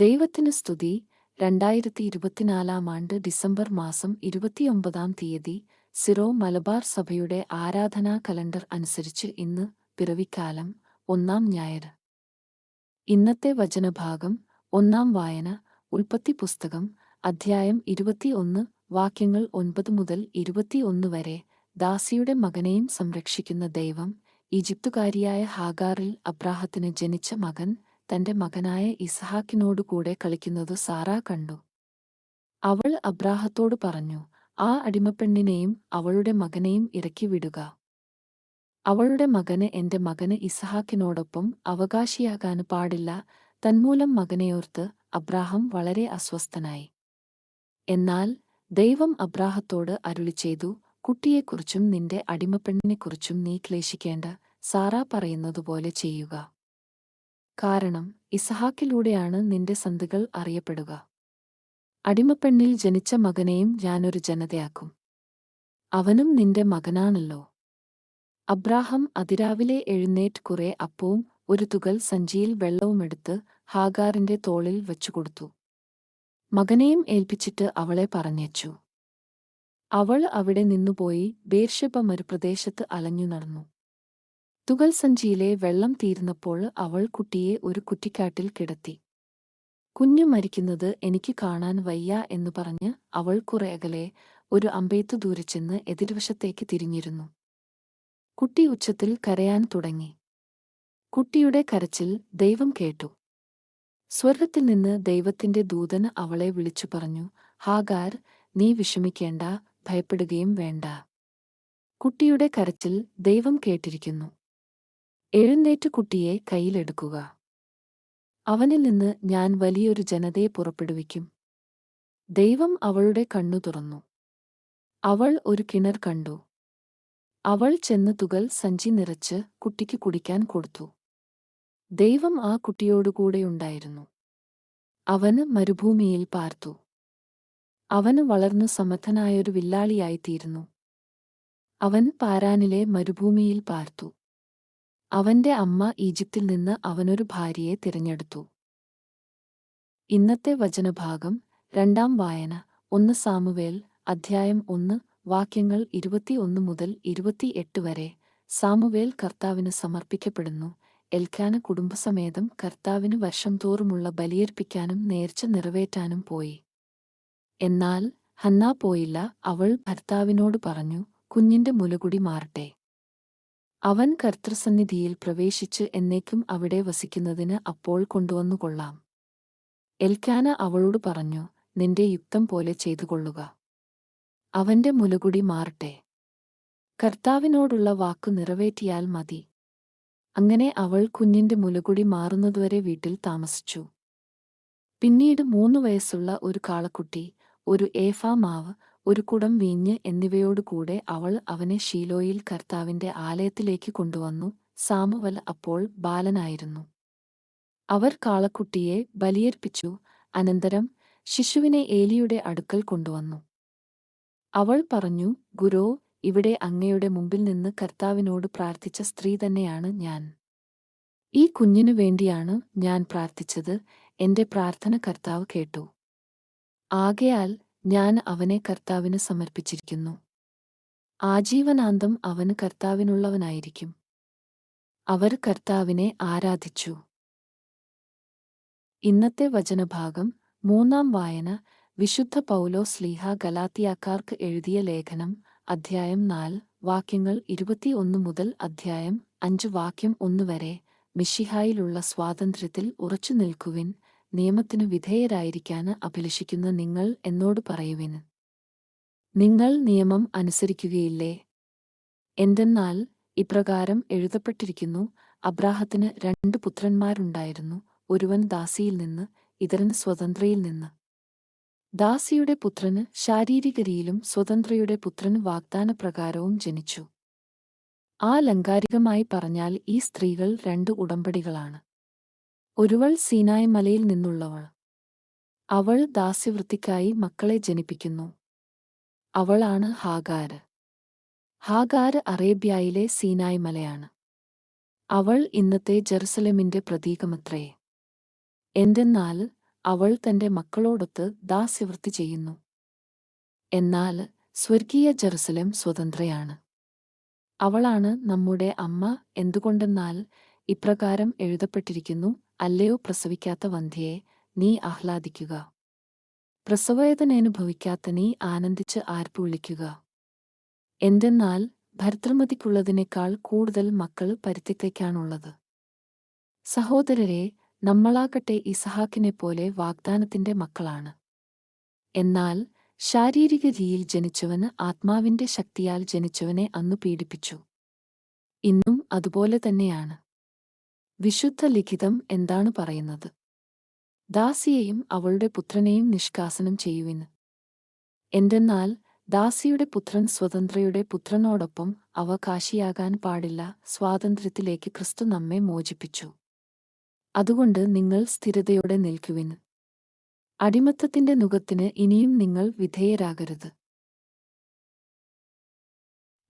ദൈവത്തിന് സ്തുതി. രണ്ടായിരത്തി ഇരുപത്തിനാലാം ആണ്ട് ഡിസംബർ മാസം ഇരുപത്തിയൊമ്പതാം തീയതി സിറോ മലബാർ സഭയുടെ ആരാധനാ കലണ്ടർ അനുസരിച്ച് ഇന്ന് പിറവിക്കാലം ഒന്നാം ഞായർ. ഇന്നത്തെ വചനഭാഗം ഒന്നാം വായന ഉൽപ്പത്തി പുസ്തകം അധ്യായം ഇരുപത്തിയൊന്ന് വാക്യങ്ങൾ ഒൻപത് മുതൽ ഇരുപത്തിയൊന്ന് വരെ ദാസിയുടെ മകനെയും സംരക്ഷിക്കുന്ന ദൈവം ഈജിപ്തുകാരിയായ ഹാഗാറിൽ അബ്രാഹത്തിന് ജനിച്ച മകൻ തന്റെ മകനായ ഇസ്ഹാക്കിനോടുകൂടെ കളിക്കുന്നതു സാറാ കണ്ടു. അവൾ അബ്രാഹത്തോട് പറഞ്ഞു ആ അടിമപ്പെണ്ണിനെയും അവളുടെ മകനെയും ഇറക്കി വിടുക. അവളുടെ മകന് എന്റെ മകന് ഇസഹാക്കിനോടൊപ്പം അവകാശിയാകാൻ പാടില്ല. തന്മൂലം മകനെയോർത്ത് അബ്രാഹം വളരെ അസ്വസ്ഥനായി. എന്നാൽ ദൈവം അബ്രാഹത്തോട് അരുളി ചെയ്തു കുട്ടിയെക്കുറിച്ചും നിന്റെ അടിമപ്പെണ്ണിനെക്കുറിച്ചും നീ ക്ലേശിക്കേണ്ട. സാറാ പറയുന്നതുപോലെ ചെയ്യുക. കാരണം ഇസഹാക്കിലൂടെയാണ് നിന്റെ സന്ധികൾ അറിയപ്പെടുക. അടിമപ്പെണ്ണിൽ ജനിച്ച മകനെയും ഞാനൊരു ജനതയാക്കും. അവനും നിന്റെ മകനാണല്ലോ. അബ്രാഹം അതിരാവിലെ എഴുന്നേറ്റ് കുറെ അപ്പവും ഒരു തുകൽ സഞ്ചിയിൽ വെള്ളവുമെടുത്ത് ഹാഗാറിന്റെ തോളിൽ വെച്ചുകൊടുത്തു. മകനെയും ഏൽപ്പിച്ചിട്ട് അവളെ പറഞ്ഞയച്ചു. അവൾ അവിടെ നിന്നുപോയി ബേർഷബ മരുപ്രദേശത്ത് അലഞ്ഞു നടന്നു തുകൽ സഞ്ചിയിലെ വെള്ളം തീരുന്നപ്പോൾ അവൾ കുട്ടിയെ ഒരു കുറ്റിക്കാട്ടിൽ കിടത്തി. കുഞ്ഞു മരിക്കുന്നത് എനിക്ക് കാണാൻ വയ്യ എന്ന് പറഞ്ഞ് അവൾ കുറെ അകലെ ഒരു അമ്പെയ്ത്ത് ദൂരെ ചെന്ന് എതിർവശത്തേക്ക് തിരിഞ്ഞിരുന്നു. കുട്ടി ഉച്ചത്തിൽ കരയാൻ തുടങ്ങി. കുട്ടിയുടെ കരച്ചിൽ ദൈവം കേട്ടു. സ്വർഗത്തിൽ നിന്ന് ദൈവത്തിന്റെ ദൂതന് അവളെ വിളിച്ചു പറഞ്ഞു ഹാഗാർ നീ വിഷമിക്കേണ്ട ഭയപ്പെടുകയും വേണ്ട കുട്ടിയുടെ കരച്ചിൽ ദൈവം കേട്ടിരിക്കുന്നു. എഴുന്നേറ്റ് കുട്ടിയെ കയ്യിലെടുക്കുക. അവനിൽ നിന്ന് ഞാൻ വലിയൊരു ജനതയെ പുറപ്പെടുവിക്കും. ദൈവം അവളുടെ കണ്ണു തുറന്നു. അവൾ ഒരു കിണർ കണ്ടു. അവൾ ചെന്ന് തുകൽ സഞ്ചി നിറച്ച് കുട്ടിക്ക് കുടിക്കാൻ കൊടുത്തു. ദൈവം ആ കുട്ടിയോടുകൂടെയുണ്ടായിരുന്നു അവന് മരുഭൂമിയിൽ പാർത്തു. അവന് വളർന്നു സമർത്ഥനായൊരു വില്ലാളിയായിത്തീരുന്നു. അവൻ പാരാനിലെ മരുഭൂമിയിൽ പാർത്തു. അവന്റെ അമ്മ ഈജിപ്തിൽ നിന്ന് അവനൊരു ഭാര്യയെ തിരഞ്ഞെടുത്തു. ഇന്നത്തെ വചനഭാഗം രണ്ടാം വായന ഒന്ന് സാമുവേൽ അധ്യായം ഒന്ന് വാക്യങ്ങൾ ഇരുപത്തിയൊന്ന് മുതൽ ഇരുപത്തിയെട്ട് വരെ. സാമുവേൽ കർത്താവിന് സമർപ്പിക്കപ്പെടുന്നു. എൽക്കാന കുടുംബസമേതം കർത്താവിന് വർഷം തോറുമുള്ള ബലിയർപ്പിക്കാനും നേർച്ച നിറവേറ്റാനും പോയി. എന്നാൽ ഹന്ന പോയില്ല അവൾ ഭർത്താവിനോട് പറഞ്ഞു കുഞ്ഞിന്റെ മുലകുടി മാറട്ടെ. അവൻ കർത്തൃസന്നിധിയിൽ പ്രവേശിച്ച് എന്നേക്കും അവിടെ വസിക്കുന്നതിന് അപ്പോൾ കൊണ്ടുവന്നു കൊള്ളാം. എൽക്കാന അവളോട് പറഞ്ഞു നിന്റെ യുക്തം പോലെ ചെയ്തുകൊള്ളുക. അവന്റെ മുലകുടി മാറട്ടെ. കർത്താവിനോടുള്ള വാക്കു നിറവേറ്റിയാൽ മതി. അങ്ങനെ അവൾ കുഞ്ഞിന്റെ മുലകുടി മാറുന്നതുവരെ വീട്ടിൽ താമസിച്ചു. പിന്നീട് മൂന്നു വയസ്സുള്ള ഒരു കാളക്കുട്ടി ഒരു ഏഫാ മാവ് ഒരു കുടം വീഞ്ഞ് എന്നിവയോടുകൂടെ അവൾ അവനെ ഷീലോയിൽ കർത്താവിന്റെ ആലയത്തിലേക്ക് കൊണ്ടുവന്നു. സാമുവൽ അപ്പോൾ ബാലനായിരുന്നു. അവർ കാളക്കുട്ടിയെ ബലിയർപ്പിച്ചു. അനന്തരം ശിശുവിനെ ഏലിയുടെ അടുക്കൽ കൊണ്ടുവന്നു. അവൾ പറഞ്ഞു ഗുരോ ഇവിടെ അങ്ങയുടെ മുമ്പിൽ നിന്ന് കർത്താവിനോട് പ്രാർത്ഥിച്ച സ്ത്രീ തന്നെയാണ് ഞാൻ. ഈ കുഞ്ഞിനു വേണ്ടിയാണ് ഞാൻ പ്രാർത്ഥിച്ചത്. എന്റെ പ്രാർത്ഥന കർത്താവ് കേട്ടു. ആകയാൽ ഞാൻ അവനെ കർത്താവിന് സമർപ്പിച്ചിരിക്കുന്നു. ആജീവനാന്തം അവന് കർത്താവിനുള്ളവനായിരിക്കും. അവർ കർത്താവിനെ ആരാധിച്ചു. ഇന്നത്തെ വചനഭാഗം മൂന്നാം വായന വിശുദ്ധ പൗലോ സ്ലീഹ ഗലാത്തിയാക്കാർക്ക് എഴുതിയ ലേഖനം അധ്യായം നാല് വാക്യങ്ങൾ ഇരുപത്തിയൊന്ന് മുതൽ അധ്യായം അഞ്ച് വാക്യം ഒന്ന് വരെ മിഷിഹായിലുള്ള സ്വാതന്ത്ര്യത്തിൽ ഉറച്ചു നിൽക്കുവിൻ നിയമത്തിനു വിധേയരായിരിക്കാൻ അഭിലഷിക്കുന്ന നിങ്ങൾ എന്നോട് പറയുവിന്. നിങ്ങൾ നിയമം അനുസരിക്കുകയില്ലേ? എന്തെന്നാൽ ഇപ്രകാരം എഴുതപ്പെട്ടിരിക്കുന്നു അബ്രാഹത്തിന് രണ്ട് പുത്രന്മാരുണ്ടായിരുന്നു ഒരുവൻ ദാസിയിൽ നിന്ന് ഇതരൻ സ്വതന്ത്രയിൽ നിന്ന്. ദാസിയുടെ പുത്രന് ശാരീരികരിയിലും സ്വതന്ത്രയുടെ പുത്രന് വാഗ്ദാനപ്രകാരവും ജനിച്ചു. ആ ലങ്കാരികമായി പറഞ്ഞാൽ ഈ സ്ത്രീകൾ രണ്ട് ഉടമ്പടികളാണ്. ഒരുവൾ സീനായ് മലയിൽ നിന്നുള്ളവൾ. അവൾ ദാസ്യവൃത്തിക്കായി മക്കളെ ജനിപ്പിക്കുന്നു. അവളാണ് ഹാഗാര്. ഹാഗാര് അറേബ്യയിലെ സീനായ് മലയാണ്. അവൾ ഇന്നത്തെ ജെറുസലമിന്റെ പ്രതീകമത്രേ. എന്തെന്നാൽ അവൾ തന്റെ മക്കളോടൊത്ത് ദാസ്യവൃത്തി ചെയ്യുന്നു. എന്നാൽ സ്വർഗീയ ജെറുസലേം സ്വതന്ത്രയാണ്. അവളാണ് നമ്മുടെ അമ്മ എന്തുകൊണ്ടെന്നാൽ ഇപ്രകാരം എഴുതപ്പെട്ടിരിക്കുന്നു അല്ലയോ പ്രസവിക്കാത്ത വന്ധ്യയെ നീ ആഹ്ലാദിക്കുക. പ്രസവവേദനയനുഭവിക്കാത്ത നീ ആനന്ദിച്ച് ആർപ്പ് വിളിക്കുക. എന്തെന്നാൽ ഭർത്തൃമതിക്കുള്ളതിനേക്കാൾ കൂടുതൽ മക്കൾ പരിത്യക്തയ്ക്കാണുള്ളത് സഹോദരരെ നമ്മളാകട്ടെ ഇസഹാക്കിനെപ്പോലെ വാഗ്ദാനത്തിന്റെ മക്കളാണ്. എന്നാൽ ശാരീരിക രീതിയിൽ ജനിച്ചവന് ആത്മാവിന്റെ ശക്തിയാൽ ജനിച്ചവനെ അന്നു പീഡിപ്പിച്ചു. ഇന്നും അതുപോലെ തന്നെയാണ്. വിശുദ്ധ ലിഖിതം എന്താണ് പറയുന്നത്? ദാസിയെയും അവളുടെ പുത്രനെയും നിഷ്കാസനം ചെയ്യുവിന് എന്തെന്നാൽ ദാസിയുടെ പുത്രൻ സ്വതന്ത്രയുടെ പുത്രനോടൊപ്പം അവകാശിയാകാൻ പാടില്ല സ്വാതന്ത്ര്യത്തിലേക്ക് ക്രിസ്തു നമ്മെ മോചിപ്പിച്ചു. അതുകൊണ്ട് നിങ്ങൾ സ്ഥിരതയോടെ നിൽക്കുവിന് അടിമത്തത്തിന്റെ നുഖത്തിന് ഇനിയും നിങ്ങൾ വിധേയരാകരുത്.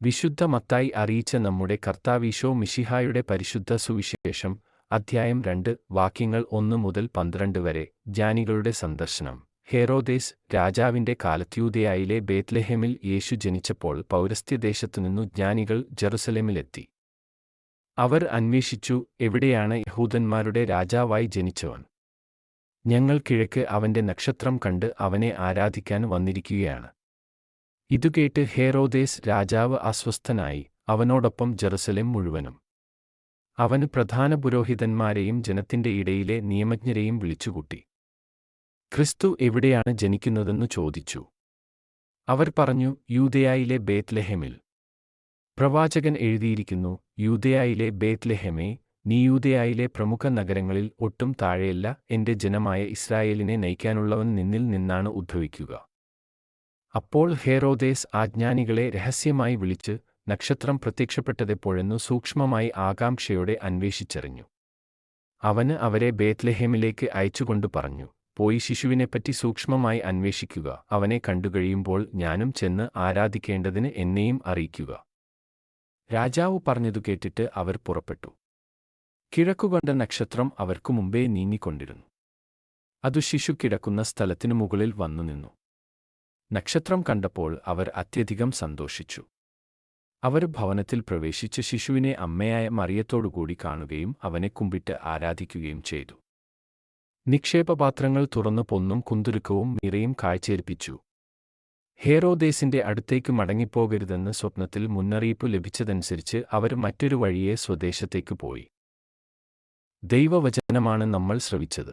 വിശുദ്ധ മത്തായി അറിയിച്ച നമ്മുടെ കർത്താവീശോ മിഷിഹായുടെ പരിശുദ്ധ സുവിശേഷം അധ്യായം രണ്ട് വാക്യങ്ങൾ ഒന്ന് മുതൽ പന്ത്രണ്ട് വരെ ജ്ഞാനികളുടെ സന്ദർശനം. ഹെറോദേസ് രാജാവിന്റെ കാലത്യൂതയായിലെ ബേത്ലഹേമിൽ യേശു ജനിച്ചപ്പോൾ പൗരസ്ത്യദേശത്തുനിന്നു ജ്ഞാനികൾ ജെറുസലേമിലെത്തി. അവർ അന്വേഷിച്ചു എവിടെയാണ് യഹൂദന്മാരുടെ രാജാവായി ജനിച്ചവൻ? ഞങ്ങൾ കിഴക്ക് അവന്റെ നക്ഷത്രം കണ്ട് അവനെ ആരാധിക്കാൻ വന്നിരിക്കുകയാണ്. ഇതുകേട്ട് ഹേറോദേസ് രാജാവ് അസ്വസ്ഥനായി അവനോടൊപ്പം ജെറുസലേം മുഴുവനും. അവന് പ്രധാന പുരോഹിതന്മാരെയും ജനത്തിന്റെ ഇടയിലെ നിയമജ്ഞരെയും വിളിച്ചുകൂട്ടി. ക്രിസ്തു എവിടെയാണ് ജനിക്കുന്നതെന്നു ചോദിച്ചു. അവർ പറഞ്ഞു യൂതയായിലെ ബേത്ലഹെമിൽ പ്രവാചകൻ എഴുതിയിരിക്കുന്നു യൂതയായിലെ ബേത്ലഹെമേ നീ യൂതയായിലെ പ്രമുഖ നഗരങ്ങളിൽ ഒട്ടും താഴെയല്ല എന്റെ ജനമായ ഇസ്രായേലിനെ നയിക്കാനുള്ളവൻ നിന്നിൽ നിന്നാണ് ഉദ്ഭവിക്കുക. അപ്പോൾ ഹേറോദേസ് ആജ്ഞാനികളെ രഹസ്യമായി വിളിച്ച് നക്ഷത്രം പ്രത്യക്ഷപ്പെട്ടതെപ്പോഴെന്നു സൂക്ഷ്മമായി ആകാംക്ഷയോടെ അന്വേഷിച്ചറിഞ്ഞു. അവന് അവരെ ബേത്ലഹേമിലേക്ക് അയച്ചുകൊണ്ടു പറഞ്ഞു പോയി ശിശുവിനെപ്പറ്റി സൂക്ഷ്മമായി അന്വേഷിക്കുക. അവനെ കണ്ടുകഴിയുമ്പോൾ ഞാനും ചെന്ന് ആരാധിക്കേണ്ടതിന് എന്നെയും അറിയിക്കുക രാജാവ് പറഞ്ഞതു കേട്ടിട്ട് അവർ പുറപ്പെട്ടു. കിഴക്കുകണ്ട നക്ഷത്രം അവർക്കു മുമ്പേ നീങ്ങിക്കൊണ്ടിരുന്നു. അതു ശിശു കിടക്കുന്ന സ്ഥലത്തിനു മുകളിൽ വന്നു നിന്നു. നക്ഷത്രം കണ്ടപ്പോൾ അവർ അത്യധികം സന്തോഷിച്ചു. അവർ ഭവനത്തിൽ പ്രവേശിച്ച് ശിശുവിനെ അമ്മയായ മറിയത്തോടുകൂടി കാണുകയും അവനെ കുമ്പിട്ട് ആരാധിക്കുകയും ചെയ്തു. നിക്ഷേപപാത്രങ്ങൾ തുറന്നു പൊന്നും കുന്തുരുക്കവും നിറയും കാഴ്ചയേൽപ്പിച്ചു. ഹേറോദേസിന്റെ അടുത്തേക്ക് മടങ്ങിപ്പോകരുതെന്ന് സ്വപ്നത്തിൽ മുന്നറിയിപ്പ് ലഭിച്ചതനുസരിച്ച് അവർ മറ്റൊരു വഴിയെ സ്വദേശത്തേക്ക് പോയി. ദൈവവചനമാണ് നമ്മൾ ശ്രവിച്ചത്.